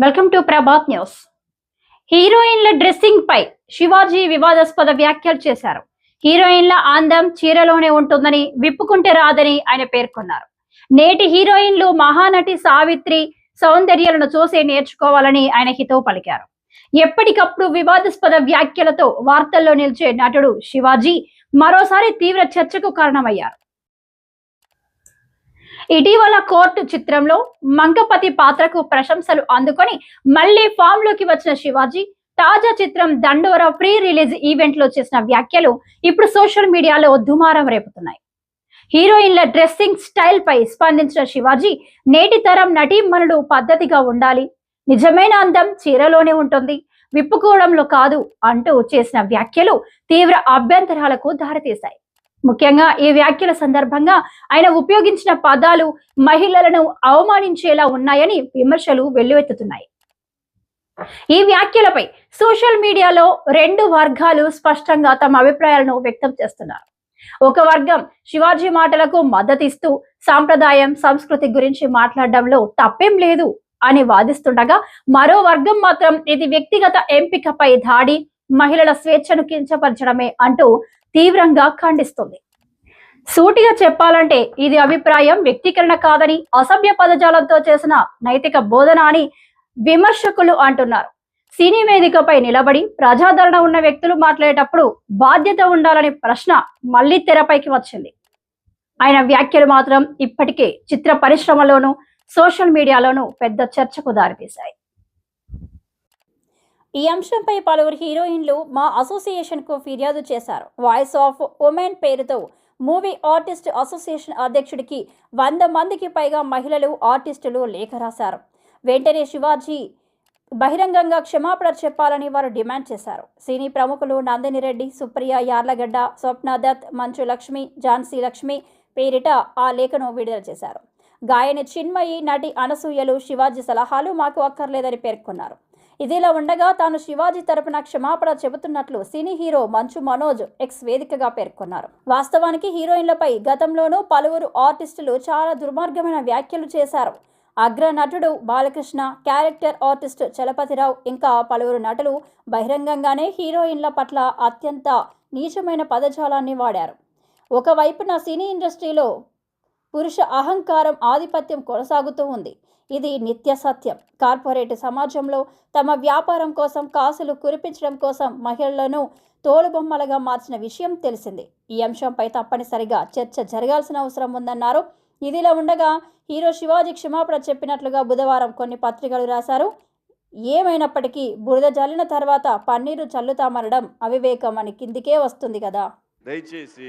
Welcome to Prabhat news హీరోయిన్ల dressing పై శివాజీ వివాదాస్పద వ్యాఖ్యలు చేశారు. హీరోయిన్ల ఆందం చీరలోనే ఉంటుందని విప్పుకుంటే రాదని ఆయన పేర్కొన్నారు. నేటి హీరోయిన్లు మహానటి సావిత్రి సౌందర్యాలను చూసి నేర్చుకోవాలని ఆయన హితవు పలికారు. ఎప్పటికప్పుడు వివాదాస్పద వ్యాఖ్యలతో వార్తల్లో నిలిచే నటుడు శివాజీ మరోసారి తీవ్ర చర్చకు కారణమయ్యారు. ఇటీవల కోర్టు చిత్రంలో మంగపతి పాత్రకు ప్రశంసలు అందుకొని మళ్ళీ ఫామ్లోకి వచ్చిన శివాజీ తాజా చిత్రం దండోరా ప్రీ రిలీజ్ ఈవెంట్లో చేసిన వ్యాఖ్యలు ఇప్పుడు సోషల్ మీడియాలో దుమారం రేపుతున్నాయి. హీరోయిన్ల డ్రెస్సింగ్ స్టైల్ పై స్పందించిన శివాజీ నేటి తరం నటీమణులు పద్ధతిగా ఉండాలి నిజమైన అందం చీరలోనే ఉంటుంది విప్పుకోవడంలో కాదు అంటూ చేసిన వ్యాఖ్యలు తీవ్ర అభ్యంతరాలకు దారితీశాయి. ముఖ్యంగా ఈ వ్యాఖ్యల సందర్భంగా ఆయన ఉపయోగించిన పదాలు మహిళలను అవమానించేలా ఉన్నాయని విమర్శలు వెల్లువెత్తుతున్నాయి. ఈ వ్యాఖ్యలపై సోషల్ మీడియాలో రెండు వర్గాలు స్పష్టంగా తమ అభిప్రాయాలను వ్యక్తం చేస్తున్నారు. ఒక వర్గం శివాజీ మాటలకు మద్దతిస్తూ సాంప్రదాయం సంస్కృతి గురించి మాట్లాడడంలో తప్పేం లేదు అని వాదిస్తుండగా మరో వర్గం మాత్రం ఇది వ్యక్తిగత ఎంపికపై దాడి మహిళల స్వేచ్ఛను కించపరచడమే అంటూ తీవ్రంగా ఖండిస్తుంది. సూటిగా చెప్పాలంటే ఇది అభిప్రాయం వ్యక్తీకరణ కాదని అసభ్య పదజాలంతో చేసిన నైతిక బోధన అని విమర్శకులు అంటున్నారు. సినీ వేదికపై నిలబడి ప్రజాదరణ ఉన్న వ్యక్తులు మాట్లాడేటప్పుడు బాధ్యత ఉండాలనే ప్రశ్న మళ్ళీ తెరపైకి వచ్చింది. ఆయన వ్యాఖ్యలు మాత్రం ఇప్పటికే చిత్ర పరిశ్రమలోనూ సోషల్ మీడియాలోనూ పెద్ద చర్చకు దారితీశాయి. ఈ అంశంపై పలువురు హీరోయిన్లు మా అసోసియేషన్కు ఫిర్యాదు చేశారు. వాయిస్ ఆఫ్ ఉమెన్ పేరుతో మూవీ ఆర్టిస్ట్ అసోసియేషన్ అధ్యక్షుడికి వంద మందికి పైగా మహిళలు ఆర్టిస్టులు లేఖ రాశారు. వెంటనే శివాజీ బహిరంగంగా క్షమాపణ చెప్పాలని వారు డిమాండ్ చేశారు. సినీ ప్రముఖులు నందిని రెడ్డి సుప్రియ యార్లగడ్డ స్వప్న దత్ మంచు లక్ష్మి ఝాన్సీ లక్ష్మి పేరిట ఆ లేఖను విడుదల చేశారు. గాయని చిన్మయి నటి అనసూయలు శివాజీ సలహాలు మాకు అక్కర్లేదని పేర్కొన్నారు. ఇదిలా ఉండగా తాను శివాజీ తరపున క్షమాపణ చెబుతున్నట్లు cine hero Manchu Manoj X వేదికగా పేర్కొన్నారు. వాస్తవానికి హీరోయిన్లపై గతంలోనూ పలువురు ఆర్టిస్టులు చాలా దుర్మార్గమైన వ్యాఖ్యలు చేశారు. అగ్ర నటుడు బాలకృష్ణ క్యారెక్టర్ ఆర్టిస్ట్ చలపతిరావు ఇంకా పలువురు నటులు బహిరంగంగానే హీరోయిన్ల పట్ల అత్యంత నీచమైన పదజాలాన్ని వాడారు. ఒకవైపున సినీ ఇండస్ట్రీలో పురుష అహంకారం ఆధిపత్యం కొనసాగుతూ ఉంది. ఇది నిత్య సత్యం. కార్పొరేట్ సమాజంలో తమ వ్యాపారం కోసం కాసులు కురిపించడం కోసం మహిళలను తోలుబొమ్మలుగా మార్చిన విషయం తెలిసింది. ఈ అంశంపై తప్పనిసరిగా చర్చ జరగాల్సిన అవసరం ఉందన్నారు. ఇదిలా ఉండగా హీరో శివాజీ క్షమాపణ చెప్పినట్లుగా బుధవారం కొన్ని పత్రికలు రాశారు. ఏమైనప్పటికీ బురద జల్లిన తర్వాత పన్నీరు చల్లుతామనడం అవివేకం అని కిందికే వస్తుంది కదా. దయచేసి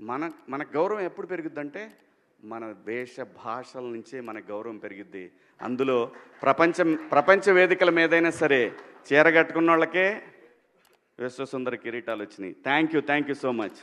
మన మన గౌరవం ఎప్పుడు పెరుగుద్దంటే మన వేష భాషల నుంచే మన గౌరవం పెరిగిద్ది. అందులో ప్రపంచం ప్రపంచ వేదికల మీదైనా సరే చీర కట్టుకున్న వాళ్ళకే విశ్వసుందర కిరీటాలు వచ్చినాయి. Thank you thank you so much